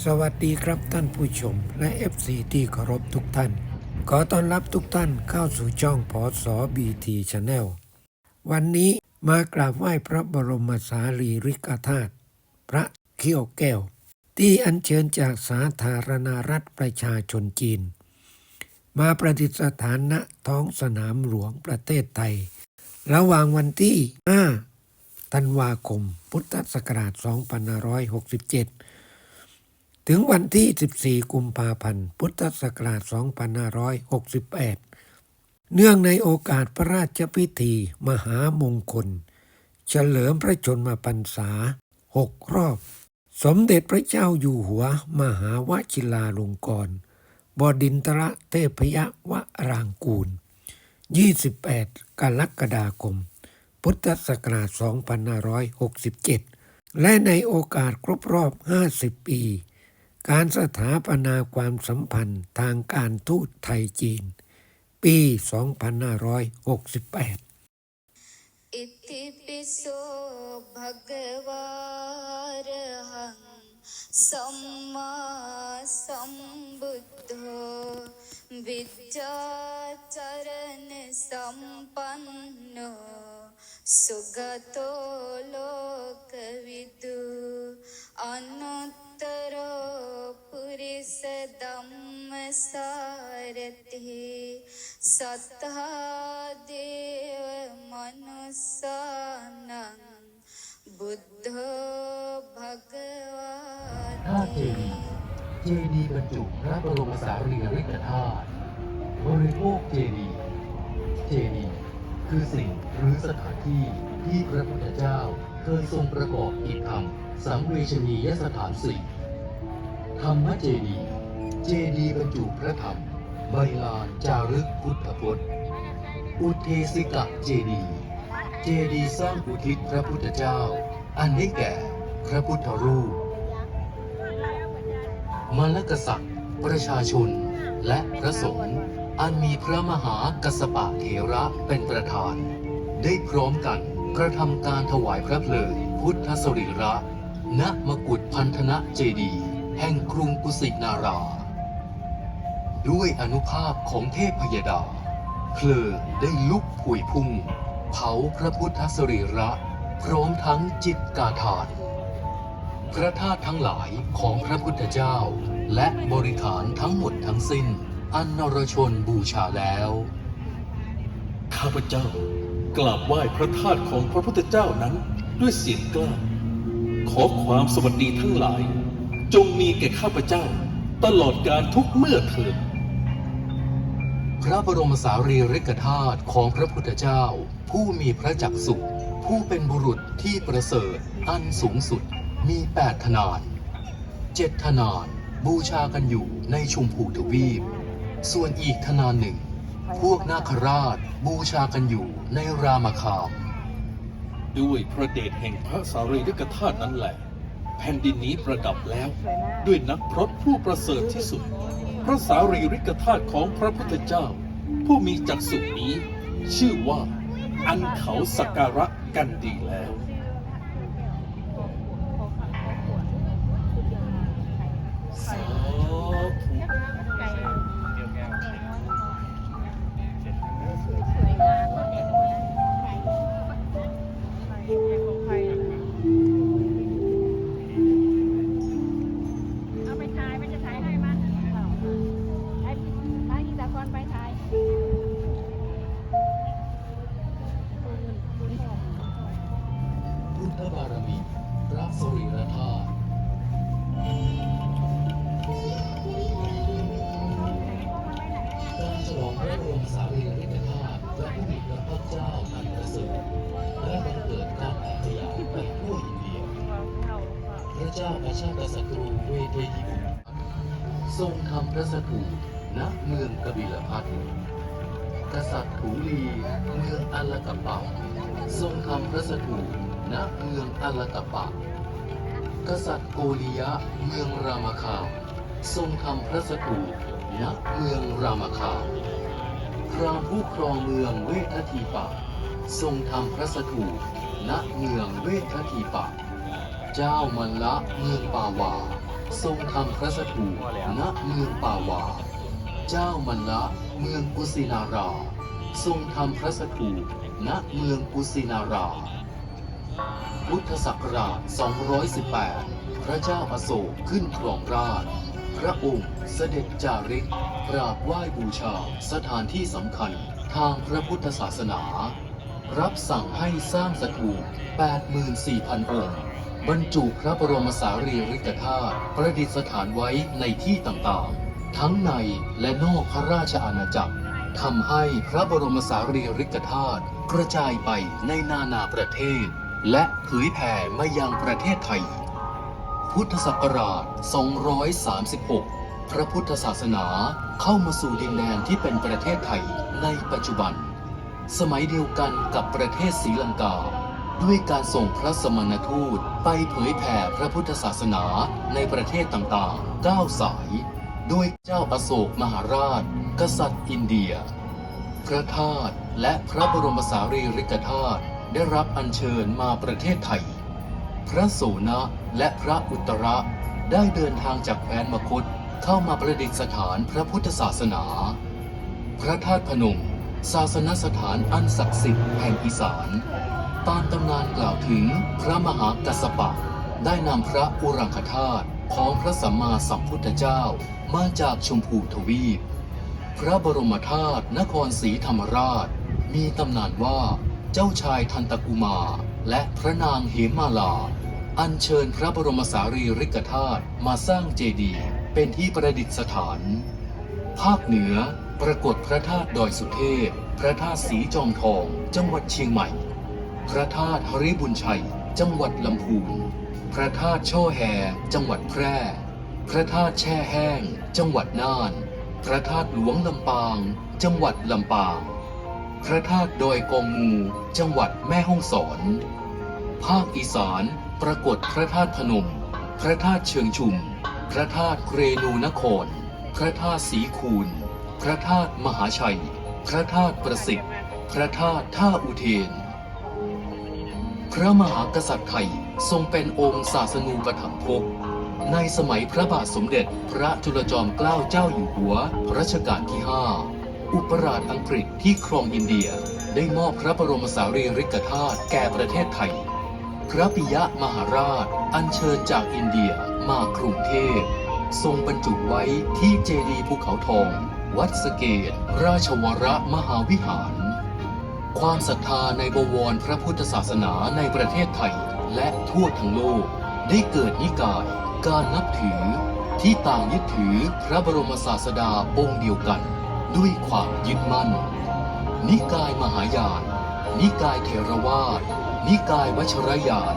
สวัสดีครับท่านผู้ชมและ FC ที่เคารพทุกท่าน ขอต้อนรับทุกท่านเข้าสู่ช่องพอสอบีทีชาแนลวันนี้มากราบไหว้พระบรมสารีริกธาตุพระเขี้ยวแก้ว ที่อัญเชิญจากสาธารณรัฐประชาชนจีน มาประดิษฐานณท้องสนามหลวงประเทศไทย ระหว่างวันที่ 5 ธันวาคม พุทธศักราช 2567 ถึงวันที่ 14 กุมภาพันธ์ พุทธศักราช 2568 เนื่องในโอกาสพระราชพิธี มหามงคล เฉลิมพระชนมพรรษา 6 รอบ สมเด็จพระเจ้าอยู่หัว มหาวชิลาลงกรณบดินทรเทพยวรางกูล 28 กรกฎาคม พุทธศักราช 2567 และในโอกาสครบรอบ 50 ปี การสถาปนาความสัมพันธ์ทางการทูตไทยจีน ปี 2568 อิติปิโสภควารหังสัมมาสัมบุตโธวิจจารณสัมปันโนสุกโตโลกวิดูอนุต ย์เจดีย์บรรจุพระบรมสารีริกธาตุบริโภคเจดีย์เจดีย์คือสิ่งหรือสถานที่ที่พระพุทธเจ้าเคยทรงประกอบกิจธรรมสังเวชนียสถานสี่ ธรรมเจดีย์เจดีย์บรรจุพระธรรม ใบลานจารึกพุทธพจน์ อุเทสิกะเจดีย์เจดีย์สร้างอุทิศพระพุทธเจ้า อันได้แก่พระพุทธรูปมรกษัตริย์ ประชาชน และพระสงฆ์อันมีพระมหากัสสปะเถระเป็นประธาน ได้พร้อมกันกระทำการถวายพระเพลิงพุทธสรีระ ณมกุฏพันธนะเจดี แห่งกรุงกุสินารา ด้วยอนุภาพของเทพพยดา เพลิงได้ลุกผุยพุ่ง เผาพระพุทธสรีระ พร้อมทั้งจิตกาทานพระธาตุทั้งหลายของพระพุทธเจ้า และบริขารทั้งหมดทั้งสิ้น อันนรชนบูชาแล้ว ข้าพเจ้ากราบไหว้พระธาตุของพระพุทธเจ้านั้นด้วยเสียงกล้าขอความสวัสดีทั้งหลาย จงมีแก่ข้าพเจ้า ตลอดการทุกเมื่อเถิดพระบรมสารีริกธาตุของพระพุทธเจ้า ผู้มีพระจักสุข ผู้เป็นบุรุษที่ประเสริฐ อันสูงสุด มีแปดทนานเจ็ดทนานบูชากันอยู่ในชุมพูทวีป ส่วนอีกทนานหนึ่ง พวกนาคราชบูชากันอยู่ในรามคาม ด้วยพระเดชแห่งพระสารีริกธาตุนั้นแหละ แผ่นดินนี้ประดับแล้ว ด้วยนักพรตผู้ประเสริฐที่สุด พระสารีริกธาตุของพระพุทธเจ้า ผู้มีจักษุนี้ ชื่อว่า อันเขาสักการะกันดีแล้ว สา สถูณเมืองกบิลพัทกษัตริย์ถูลีเมืองอัลลกัปะทรงทำพระสถูณเมืองอัลลกัปะ กษัตริย์โกริยะเมืองรามคามทรงทำพระสถูณเมืองรามคามพราหมณ์ผู้ครองเมืองเวททีปะ ทรงทำพระสถูณเมืองเวททีปะ เจ้ามันละเมืองปาวา ทรงทำพระสถูปณเมืองป่าวา เจ้ามันละเมืองกุสินารา ทรงทำพระสถูปณเมืองกุสินารา พุทธศักราช 218 พระเจ้าอโศกขึ้นครองราชพระองค์เสด็จจาริกกราบไหว้บูชาสถานที่สำคัญทางพระพุทธศาสนา รับสั่งให้สร้างสถูป84,000 องค์ บรรจุพระบรมสารีริกธาตุประดิษฐานไว้ในที่ต่างๆ ทั้งในและนอกพระราชอาณาจักรทำให้พระบรมสารีริกธาตุกระจายไปในนานาประเทศ และเผยแผ่มายังประเทศไทย พุทธศักราช 236 พระพุทธศาสนาเข้ามาสู่ดินแดนที่เป็นประเทศไทยในปัจจุบัน สมัยเดียวกันกับประเทศศรีลังกา ด้วยการส่งพระสมณทูตไปเผยแผ่พระพุทธศาสนาในประเทศต่างๆ 9 สาย ด้วยเจ้าอโศกมหาราช กษัตริย์อินเดีย พระธาตุและพระบรมสารีริกธาตุได้รับอัญเชิญมาประเทศไทย พระโสนะและพระอุตระได้เดินทางจากแคว้นมคตเข้ามาประดิษฐานพระพุทธศาสนา พระธาตุพนม ศาสนสถานอันศักดิ์สิทธิ์แห่งอีสาน ตามตำนานกล่าวถึงพระมหากัสสปะ ได้นำพระอุรังคธาตุของพระสัมมาสัมพุทธเจ้ามาจากชมพูทวีป พระบรมธาตุนครศรีธรรมราช มีตำนานว่าเจ้าชายทันตกุมา และพระนางเหมมาลา อัญเชิญพระบรมสารีริกธาตุมาสร้างเจดีย์เป็นที่ประดิษฐาน ภาคเหนือปรากฏพระธาตุดอยสุเทพ พระธาตุสีจอมทอง จังหวัดเชียงใหม่ พระธาตุหริบุญชัย จังหวัดลำพูน พระธาตุช่อแฮจังหวัดแพร่ พระธาตุแช่แห้ง จังหวัดน่าน พระธาตุหลวงลำปาง จังหวัดลำปาง พระธาตุดอยกองงูจังหวัดแม่ฮ่องสอน ภาคอีสานปรากฏพระธาตุพนม พระธาตุเชิงชุม พระธาตุเกรนูนคร พระธาตุสีคูนพระธาตุมหาชัย พระธาตุประสิทธิ์ พระธาตุท่าอุเทน พระมหากษัตริย์ไทยทรงเป็นองค์ศาสนูปถัมภกในสมัยพระบาทสมเด็จพระจุลจอมเกล้าเจ้าอยู่หัวรัชกาลที่ 5 อุปราชอังกฤษที่ครองอินเดียได้มอบพระบรมสารีริกธาตุแก่ประเทศไทย พระปิยะมหาราช อัญเชิญจากอินเดียมากรุงเทพ ทรงบรรจุไว้ที่เจดีย์ภูเขาทอง วัดสเกต ราชวรมหาวิหาร ความศรัทธาในบวรพระพุทธศาสนาในประเทศไทยและทั่วทั้งโลก ได้เกิดนิกาย การนับถือ ที่ต่างยึดถือพระบรมศาสดาองค์เดียวกัน ด้วยความยึดมั่น นิกายมหายาน นิกายเทรวาสนิกายวัชรยาน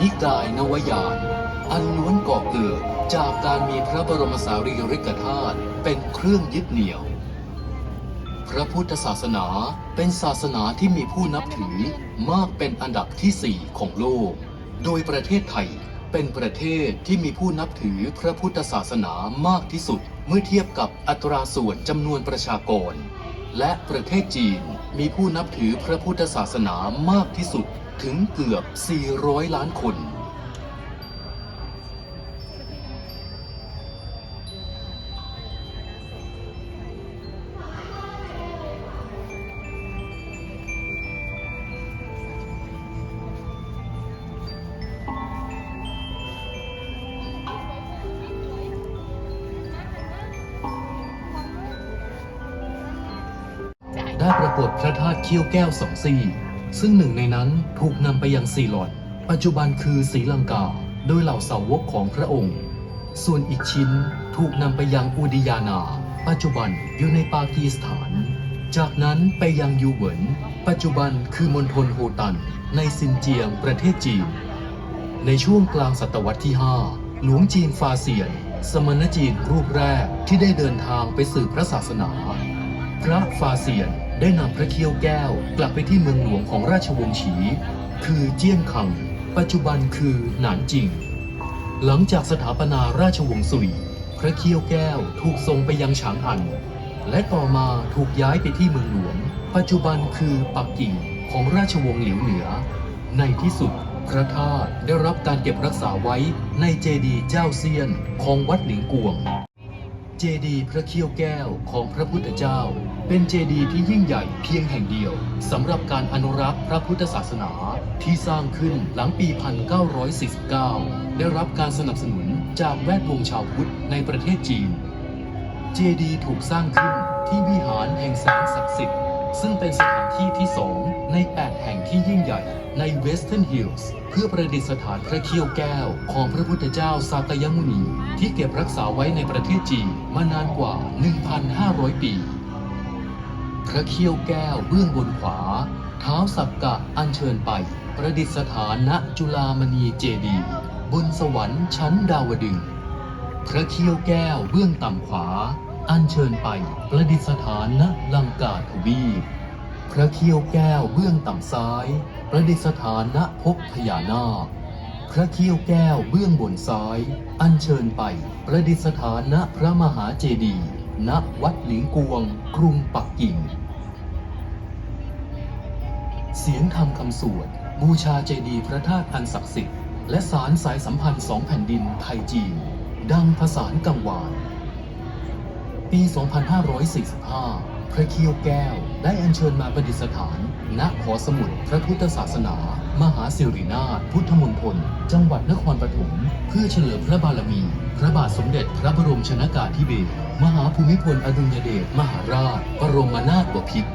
นิกายนวายาน อันล้วนก่อเกิดจากการมีพระบรมสารีริกธาตุเป็นเครื่องยึดเหนี่ยว พระพุทธศาสนาเป็นศาสนาที่มีผู้นับถือมากเป็นอันดับที่สี่ของโลก โดยประเทศไทยเป็นประเทศที่มีผู้นับถือพระพุทธศาสนามากที่สุด เมื่อเทียบกับอัตราส่วนจำนวนประชากร และประเทศจีนมีผู้นับถือพระพุทธศาสนามากที่สุดถึงเกือบ 400 ล้านคน ฏพระธาตุเขี้ยวแก้วสองซี่ ซึ่งหนึ่งในนั้นถูกนำไปยังซีลอนปัจจุบันคือศรีลังกา โดยเหล่าสาวกของพระองค์ ส่วนอีกชิ้นถูกนำไปยังอุดิยานา ปัจจุบันอยู่ในปากีสถาน จากนั้นไปยังยูเหวินปัจจุบันคือมณฑลโฮตัน ในซินเจียงประเทศจีน ในช่วงกลางศตวรรษที่ 5 หลวงจีนฟาเซียน สมณจีนรูปแรกที่ได้เดินทางไปสืบพระศาสนา พระฟาเซียน ได้นำพระเขี้ยวแก้วกลับไปที่เมืองหลวงของราชวงศ์ฉี คือเจี้ยนคัง ปัจจุบันคือหนานจิง หลังจากสถาปนาราชวงศ์สุย พระเขี้ยวแก้วถูกส่งไปยังฉางอัน และต่อมาถูกย้ายไปที่เมืองหลวง ปัจจุบันคือปักกิ่งของราชวงศ์หลิวเหนือ ในที่สุดพระธาตุได้รับการเก็บรักษาไว้ในเจดีย์เจ้าเซียนของวัดหลิงกวง เจดีย์พระเขี้ยวแก้วของพระพุทธเจ้า เป็นเจดีย์ที่ยิ่งใหญ่เพียงแห่งเดียวสำหรับการอนุรักษ์พระพุทธศาสนาที่สร้างขึ้นหลังปี 1949 ได้รับการสนับสนุนจากแวดวงชาวพุทธในประเทศจีน เจดีย์ถูกสร้างขึ้นที่วิหารแห่งแสงศักดิ์สิทธิ์ซึ่งเป็นสถานที่ที่สองใน 8 แห่งที่ยิ่งใหญ่ ในเวสเทิร์นฮิลส์เพื่อประดิษฐานพระเขี้ยวแก้ว ของพระพุทธเจ้าสากยมุนี ที่เก็บรักษาไว้ในประเทศจีนมานานกว่า 1,500 ปี พระเขี้ยวแก้วเบื้องบนขวา เท้าสักกะอัญเชิญไป ประดิษฐานณจุลามณีเจดีย์บนสวรรค์ชั้นดาวดึง พระเขี้ยวแก้วเบื้องต่ำขวา อัญเชิญไปประดิษฐานณลังกาทวีปพระเขี้ยวแก้วเบื้องต่ำซ้าย ประดิษฐานณภพพญานาค พระเขี้ยวแก้วเบื้องบนซ้าย อัญเชิญไปประดิษฐานณพระมหาเจดีย์ณวัดหลิงกวง กรุงปักกิ่ง เสียงธรรมคำสวด บูชาเจดีย์พระธาตุอันศักดิ์สิทธิ์และสารสายสัมพันธ์สองแผ่นดินไทยจีน ดังผสานกังวาน ปี 2545 พระเขี้ยวแก้วได้อัญเชิญมาประดิษฐาน ณหอสมุดพระพุทธศาสนา มหาสิรินาถพุทธมณฑลจังหวัดนครปฐมเพื่อเฉลิมพระบารมี พระบาทสมเด็จพระบรมชนากาธิเบศรมหาภูมิพลอดุลยเดชมหาราช บรมนาถบพิตร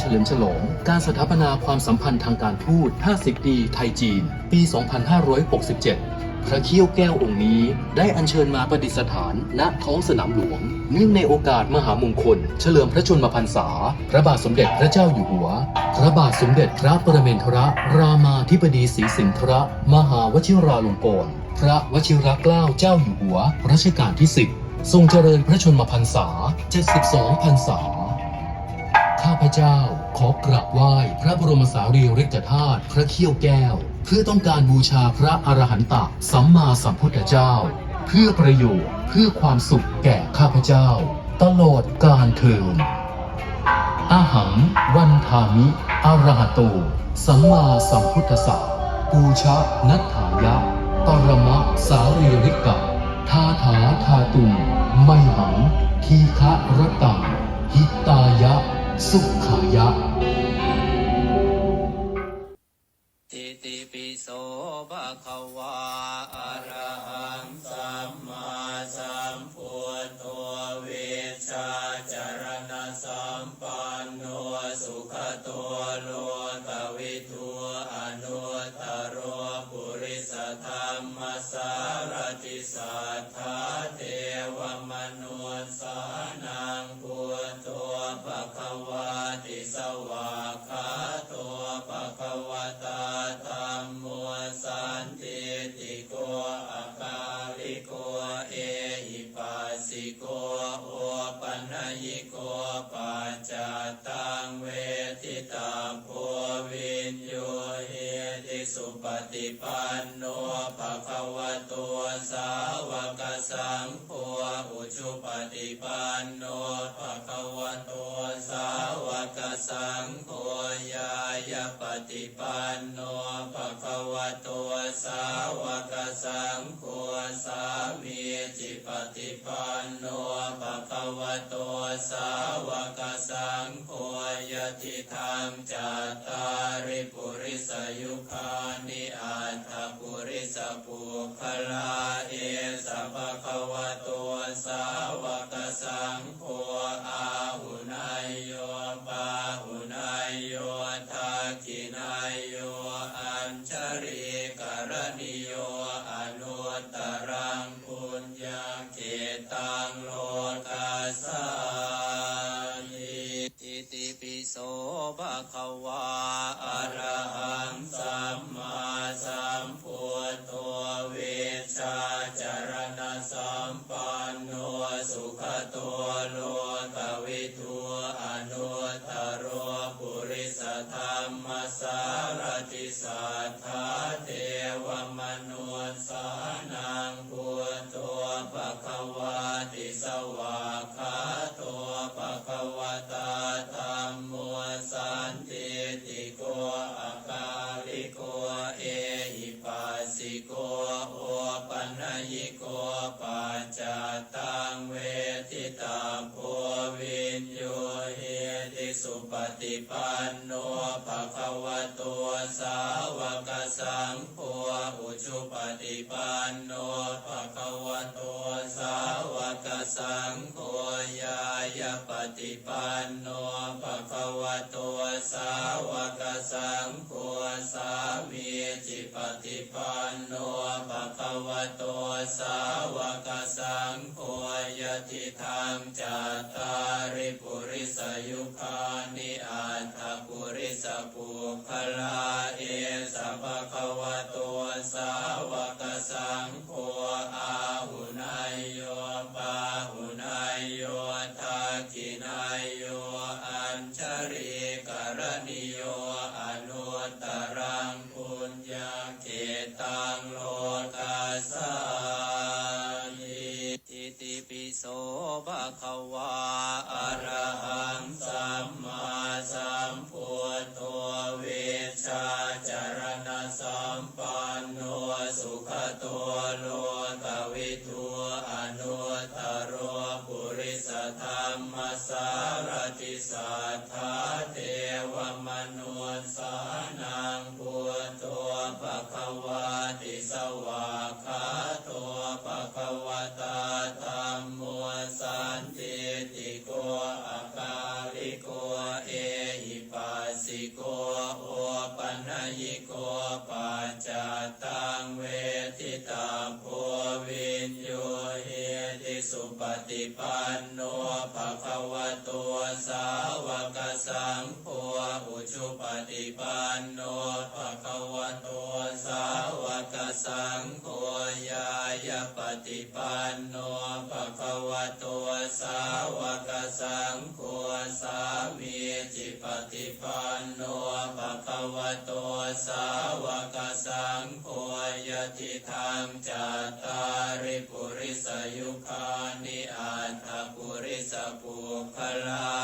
เฉลิมฉลอง การสถาปนาความสัมพันธ์ทางการทูต 50 ปีไทยจีน ปี 2567 พระเขี้ยวแก้วองค์นี้ได้อัญเชิญมาประดิษฐานณท้องสนามหลวง เนื่องในโอกาสมหามงคล เฉลิมพระชนมพรรษา พระบาทสมเด็จพระเจ้าอยู่หัว พระบาทสมเด็จพระปรเมนทรรามาธิบดีศรีสินทรมหาวชิราลงกรณ์พระวชิรเกล้าเจ้าอยู่หัวรัชกาลที่ 10 ทรงเจริญพระชนมพรรษา 72 พรรษา พเจ้า ขอกราบไหว้พระบรมสารีริกธาตุพระเขี้ยวแก้ว เพื่อต้องการบูชาพระอรหันตะสัมมาสัมพุทธเจ้า เพื่อประโยชน์เพื่อความสุขแก่ข้าพเจ้า ตลอดกาลเทินอาหังวันทามิอรหโต สัมมาสัมพุทธสสะปูชะนัตถายะ ปรมะสารีริกะทาถาทาตุงไมหัง ทีฆะรตังหิตายะ สุขา สุปฏิปันโนภะคะวะโตสาวกสังโฆอุชุปฏิปันโนภะคะวะโตสาวกสังโฆยายาปฏิปันโนภะคะวะโตสาวกสังโฆสามีจิปฏิปันโนภะคะวะโตสาวกสังโฆยติธรรมจัตตาริปุริสยุคา คะวา โกปัจจตังเวทิตาโพวินโยเฮติสุปฏิปันโนภะคะวะโตสาวกสังโฆอุชุปฏิปันโนภะคะวะโตสาวกสังโฆยายาปฏิปันโนภะคะวะโตสาวกสังโฆสามี ปันโนภะคะวะโตสาวกสังโฆยติธรรมจัตตาริปุริสยุคานิอัตตปุริสปุคลาเอสัพพะวะโตสาวกสังโฆ โสภะคะวาอะระหัง สุปฏิปันโนภะคะวะโตสาวกสังโฆอุชุปฏิปันโนภะคะวะโตสาวกสังโฆยายาปฏิปันโนภะคะวะโตสาวกสังโฆสามี ฏิปันโนภะคะวะโตสาวกสังโฆยติธรรมจาตตาริปุริสยุคานิอัตถปุริสปุคลา